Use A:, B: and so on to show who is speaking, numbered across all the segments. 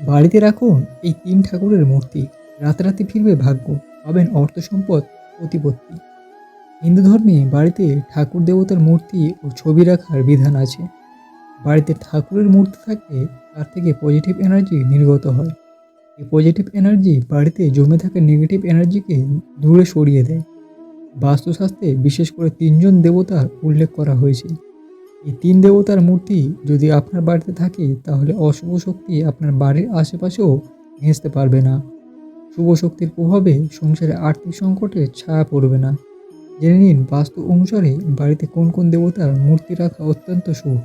A: বাড়িতে রাখুন এই তিন ঠাকুরের মূর্তি। রাতারাতি ফিরবে ভাগ্য, পাবেন অর্থ সম্পদ, প্রতিপত্তি। হিন্দু ধর্মে বাড়িতে ঠাকুর দেবতার মূর্তি ও ছবি রাখার বিধান আছে। বাড়িতে ঠাকুরের মূর্তি থাকলে তার থেকে পজিটিভ এনার্জি নির্গত হয়। এই পজিটিভ এনার্জি বাড়িতে জমে থাকা নেগেটিভ এনার্জিকে দূরে সরিয়ে দেয়। বাস্তুশাস্ত্রে বিশেষ করে তিনজন দেবতার উল্লেখ করা হয়েছে। এই তিন দেবতার মূর্তি যদি আপনার বাড়িতে থাকে, তাহলে অশুভ শক্তি আপনার বাড়ির আশেপাশেও ঘেঁচতে পারবে না। শুভ শক্তির প্রভাবে সংসারে আর্থিক সংকটে ছায়া পড়বে না। জেনে নিন, বাস্তু অনুসারে বাড়িতে কোন কোন দেবতার মূর্তি রাখা অত্যন্ত শুভ।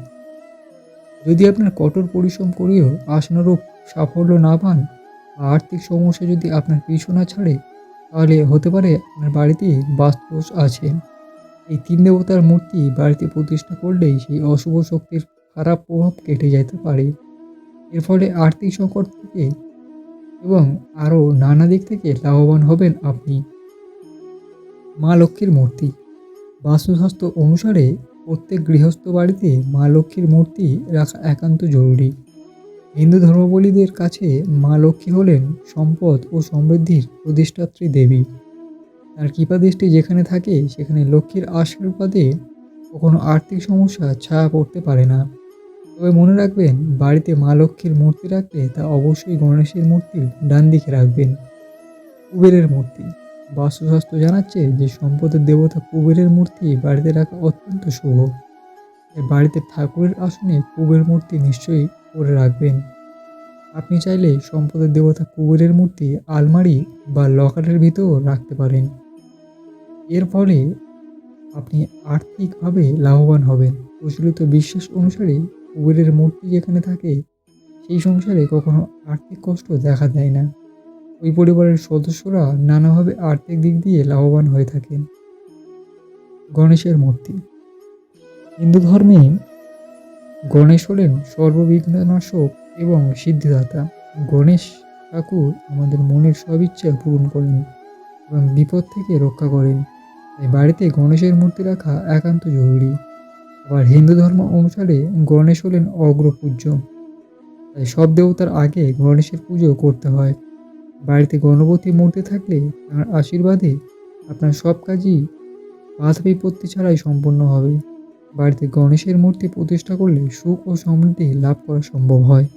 A: যদি আপনার কঠোর পরিশ্রম করেও আশানুরূপ সাফল্য না পান বা আর্থিক সমস্যা যদি আপনার পিছু না ছাড়ে, তাহলে হতে পারে আপনার বাড়িতে বাস্তুদোষ আছে। এই তিন দেবতার মূর্তি বাড়িতে প্রতিষ্ঠা করলেই সেই অশুভ শক্তির খারাপ প্রভাব কেটে যেতে পারে। এর ফলে আর্থিক সংকট থেকে এবং আরও নানা দিক থেকে লাভবান হবেন আপনি। মা লক্ষ্মীর মূর্তি। বাস্তুশাস্ত্র অনুসারে প্রত্যেক গৃহস্থ বাড়িতে মা লক্ষ্মীর মূর্তি রাখা একান্ত জরুরি। হিন্দু ধর্মাবলীদের কাছে মা লক্ষ্মী হলেন সম্পদ ও সমৃদ্ধির প্রতিষ্ঠাত্রী দেবী। তার কৃপাদৃষ্টি যেখানে থাকে, সেখানে লক্ষ্মীর আশীর্বাদে কখনো আর্থিক সমস্যা ছায়া পড়তে পারে না। তবে মনে রাখবেন, বাড়িতে মা লক্ষ্মীর মূর্তি রাখলে তা অবশ্যই গণেশের মূর্তির ডান দিকে রাখবেন। কুবেরের মূর্তি। বাস্তুশাস্ত্র জানাচ্ছে যে সম্পদের দেবতা কুবেরের মূর্তি বাড়িতে রাখা অত্যন্ত শুভ। বাড়িতে ঠাকুরের আসনে কুবের মূর্তি নিশ্চয়ই করে রাখবেন। আপনি চাইলে সম্পদের দেবতা কুবেরের মূর্তি আলমারি বা লকারের ভিতরেও রাখতে পারেন। এর ফলে আপনি আর্থিকভাবে লাভবান হবেন। প্রচলিত বিশ্বাস অনুসারে কুবেরের মূর্তি যেখানে থাকে, সেই সংসারে কখনো আর্থিক কষ্ট দেখা দেয় না। ওই পরিবারের সদস্যরা নানাভাবে আর্থিক দিক দিয়ে লাভবান হয়ে থাকেন। গণেশের মূর্তি। হিন্দু ধর্মে গণেশ হলেন সর্ববিঘ্ননাশক এবং সিদ্ধিদাতা। গণেশ ঠাকুর আমাদের মনের সব ইচ্ছা পূরণ করেন এবং বিপদ থেকে রক্ষা করেন। তাই বাড়িতে গণেশের মূর্তি রাখা একান্ত জরুরি। আবার হিন্দু ধর্ম অনুসারে গণেশ হলেন অগ্রপূজ্য। তাই সব দেবতার আগে গণেশের পুজো করতে হয়। বাড়িতে গণপতি মূর্তি থাকলে তার আশীর্বাদে আপনার সব কাজই বাধা বিপত্তি ছাড়াই সম্পন্ন হবে। বাড়িতে গণেশের মূর্তি প্রতিষ্ঠা করলে সুখ ও সমৃদ্ধি লাভ করা সম্ভব হয়।